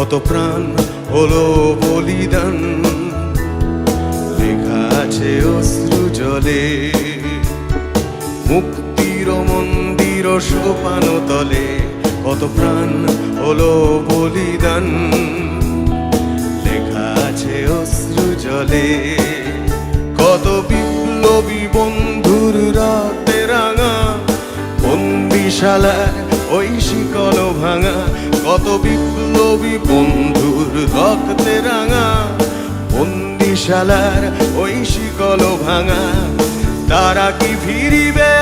কত প্রাণ হলো বলিদান। লেখা আছে অশ্রু জলে। মুক্তির মন্দির সোপান তলে। কত প্রাণ হলো বলিদান। লেখা আছে অশ্রু জলে। কত বিপ্লবী বন্ধুর রাতে রাঙা বন্দিশালার ওই শিকল ভাঙা, কত বিপ্লবী বন্ধুর রক্তে রাঙা। বন্দিশালার ওই শিকল ভাঙা, তারা কি ফিরিবে?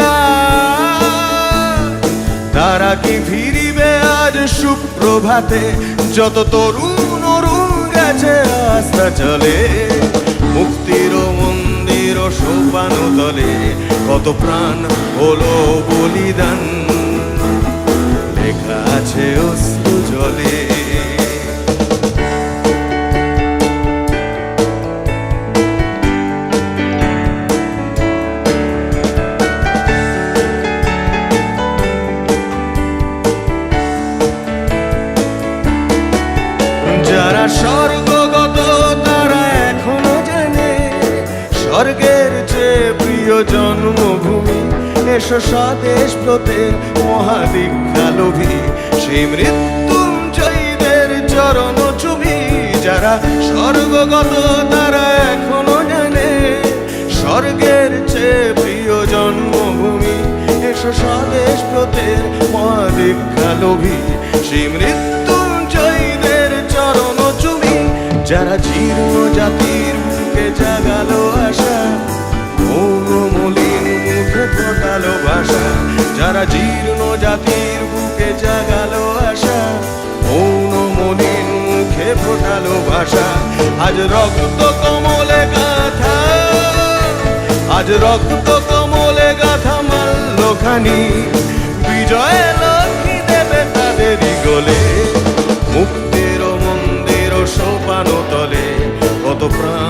তারা কি ফিরিবে আজ সুপ্রভাতে? যত তরুণ অরুণ গেছে, আস্থা চলে। মুক্তির মন্দির সোপান তলে কত প্রাণ হলো বলিদান। লেখা আছে অশ্রু জলে। যারা স্বর্গগত এসো স্বদেশ ব্রতে মহাদীক্ষালোভী সেই মৃত্যুঞ্জয়ীদের চরণ চুমি, যারা স্বর্গগত তারা এখনও জানে। স্বর্গের চেয়ে প্রিয় জন্মভূমি, এসো স্বদেশ ব্রতের মহাদীক্ষালোভী সেই মৃত্যুঞ্জয়ীদের চরণ চুমি, যারা জীর্ণ জাতির বুকে জাগালো যারা জীর্ণ জাতির বুকে জাগালো আশা, মৌন মলিন মুখে ফোটালো ভাষা। আজ রক্ত কমলে গাথা আজ রক্ত কমলে গাথা মাল্ল খানি বিজয় লক্ষ্মী দেবে তাদেরই গলে, মুক্তির মন্দির সোপান তলে। কত প্রাণ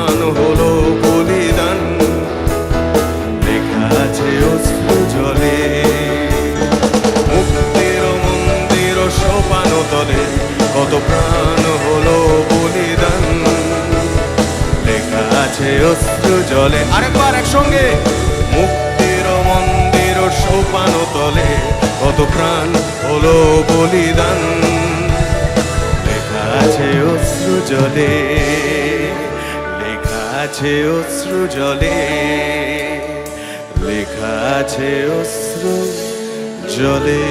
আছে অশ্রু জলে। আরেকবার একসঙ্গে। মুক্তির মন্দির সোপান তলে কত প্রাণ হলো বলিদান। লেখা আছে অশ্রু জলে লেখা আছে অশ্রু জলে লেখা আছে অশ্রু জলে।